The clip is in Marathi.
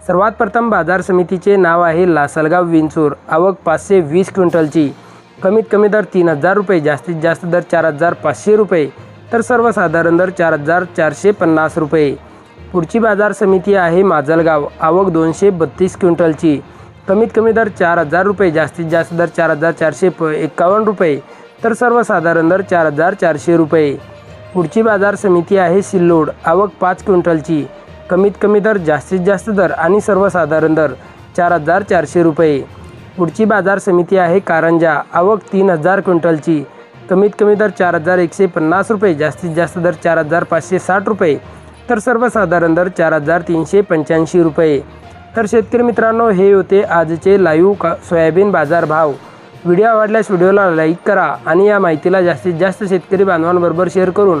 सर्वात प्रथम बाजार समितीचे नाव आहे लासलगाव विंचूर. आवक पाचशे वीस क्विंटलची. कमीत कमी दर तीन हजार रुपये जास्तीत जास्त दर चार हजार पाचशे रुपये तर सर्वसाधारण दर चार हजार चारशे पन्नास रुपये. पुढची बाजार समिती आहे माजलगाव. आवक दोनशे बत्तीस क्विंटलची. कमीत कमी दर चार हजार रुपये जास्तीत जास्त दर चार हजार चारशे प एकावन्न रुपये तर सर्वसाधारण दर चार हजार चारशे रुपये. पुढची बाजार समिती आहे सिल्लोड. आवक पाच क्विंटलची. कमीत कमी दर जास्तीत जास्त दर आणि सर्वसाधारण दर चार हजार चारशे रुपये. पुढची बाजार समिती आहे कारंजा. आवक तीन हजार क्विंटलची. कमीत कमी दर चार हजार एकशे पन्नास रुपये जास्तीत जास्त दर चार हजार पाचशे साठ रुपये. तर सर्वसाधारण दर चार हजार तीनशे पंच्याऐंशी रुपये. तर शेतकरी मित्रांनो हे होते आजचे लाईव्ह का सोयाबीन बाजार भाव. व्हिडिओ आवडल्यास व्हिडिओला लाईक करा आणि या माहितीला जास्तीत जास्त शेतकरी बांधवांबरोबर शेअर करून